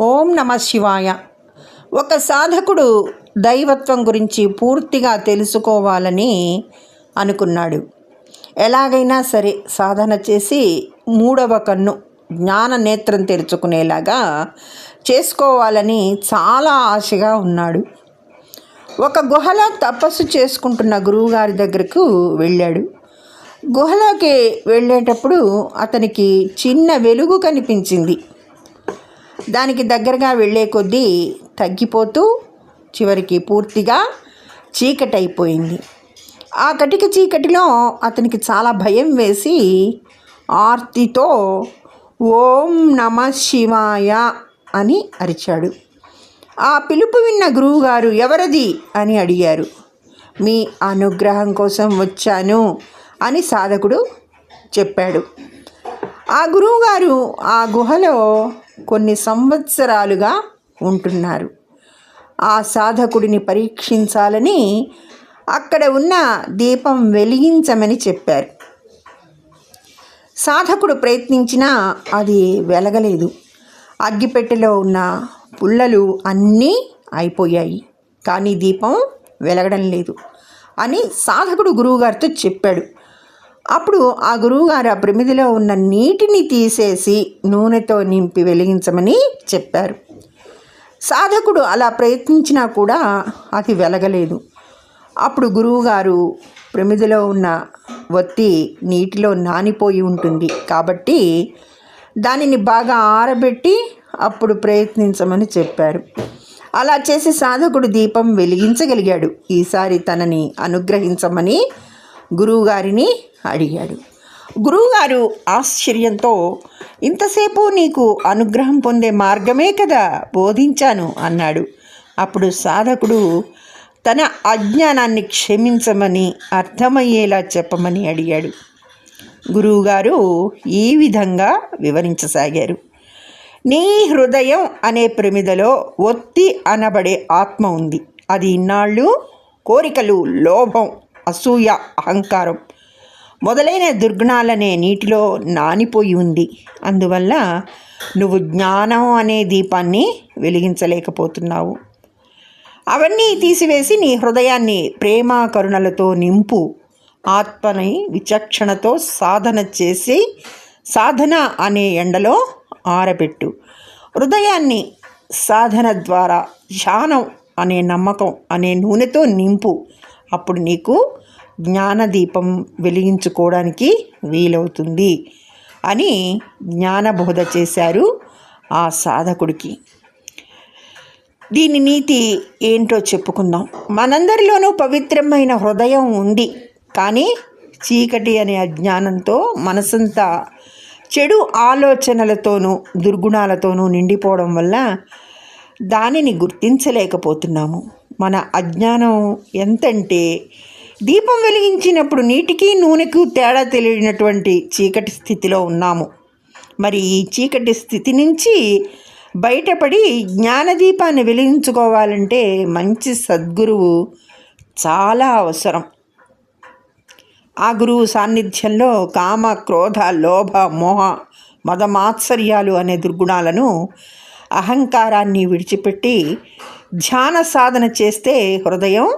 ఓం నమ శివాయ. ఒక సాధకుడు దైవత్వం గురించి పూర్తిగా తెలుసుకోవాలని అనుకున్నాడు. ఎలాగైనా సరే సాధన చేసి మూడవ కన్ను జ్ఞాన నేత్రం తెరుచుకునేలాగా చేసుకోవాలని చాలా ఆశగా ఉన్నాడు. ఒక గుహలో తపస్సు చేసుకుంటున్న గురువుగారి దగ్గరకు వెళ్ళాడు. గుహలోకి వెళ్ళేటప్పుడు అతనికి చిన్న వెలుగు కనిపించింది. దానికి దగ్గరగా వెళ్ళే కొద్దీ తగ్గిపోతూ చివరికి పూర్తిగా చీకటైపోయింది. ఆ కటిక చీకటిలో అతనికి చాలా భయం వేసి ఆర్తితో ఓం నమ శివాయ అని అరిచాడు. ఆ పిలుపు విన్న గురువుగారు ఎవరది? అని అడిగారు. మీ అనుగ్రహం కోసం వచ్చాను అని సాధకుడు చెప్పాడు. ఆ గురువుగారు ఆ గుహలో కొన్ని సంవత్సరాలుగా ఉంటున్నారు. ఆ సాధకుడిని పరీక్షించాలని అక్కడ ఉన్న దీపం వెలిగించమని చెప్పారు. సాధకుడు ప్రయత్నించినా అది వెలగలేదు. అగ్గిపెట్టెలో ఉన్న పుల్లలు అన్నీ అయిపోయాయి. కానీ దీపం వెలగడం లేదు అని సాధకుడు గురువుగారితో చెప్పాడు. అప్పుడు ఆ గురువుగారు ఆ ప్రమిదిలో ఉన్న నీటిని తీసేసి నూనెతో నింపి వెలిగించమని చెప్పారు. సాధకుడు అలా ప్రయత్నించినా కూడా అది వెలగలేదు. అప్పుడు గురువుగారు ప్రమిదిలో ఉన్న ఒత్తి నీటిలో నానిపోయి ఉంటుంది. కాబట్టి దానిని బాగా ఆరబెట్టి అప్పుడు ప్రయత్నించమని చెప్పారు. అలా చేసి సాధకుడు దీపం వెలిగించగలిగాడు. ఈసారి తనని అనుగ్రహించమని గురువుగారిని అడిగాడు. గురువుగారు ఆశ్చర్యంతో ఇంతసేపు నీకు అనుగ్రహం పొందే మార్గమే కదా బోధించాను అన్నాడు. అప్పుడు సాధకుడు తన అజ్ఞానాన్ని క్షమించమని అర్థమయ్యేలా చెప్పమని అడిగాడు. గురువుగారు ఈ విధంగా వివరించసాగారు. నీ హృదయం అనే ప్రమిదలో ఒత్తి అనబడే ఆత్మ ఉంది. అది ఇన్నాళ్ళు కోరికలు లోభం అసూయ అహంకారం. మొదలైన దుర్గుణాలనే నీటిలో నానిపోయి ఉంది. అందువల్ల నువ్వు జ్ఞానం అనే దీపాన్ని వెలిగించలేకపోతున్నావు. అవన్నీ తీసివేసి నీ హృదయాన్ని ప్రేమ కరుణలతో నింపు ఆత్మని విచక్షణతో సాధన చేసి సాధన అనే ఎండలో ఆరబెట్టు. హృదయాన్ని సాధన ద్వారా ధ్యానం అనే నమ్మకం అనే నూనెతో నింపు అప్పుడు నీకు జ్ఞానదీపం వెలిగించుకోవడానికి వీలవుతుంది అని జ్ఞానబోధ చేశారు ఆ సాధకుడికి. దీని నీతి ఏంటో చెప్పుకుందాం. మనందరిలోనూ పవిత్రమైన హృదయం ఉంది కానీ చీకటి అనే అజ్ఞానంతో మనసంతా చెడు ఆలోచనలతోనూ దుర్గుణాలతోనూ నిండిపోవడం వల్ల దానిని గుర్తించలేకపోతున్నాము. మన అజ్ఞానం ఎంతంటే దీపం వెలిగించినప్పుడు నీటికి నూనెకు తేడా తెలియనటువంటి చీకటి స్థితిలో ఉన్నాము. మరి ఈ చీకటి స్థితి నుంచి బయటపడి జ్ఞానదీపాన్ని వెలిగించుకోవాలంటే మంచి సద్గురువు చాలా అవసరం. ఆ గురువు సాన్నిధ్యంలో కామ క్రోధ లోభ మోహ మదమాత్సర్యాలు అనే దుర్గుణాలను అహంకారాన్ని విడిచిపెట్టి ధ్యాన సాధన చేస్తే హృదయం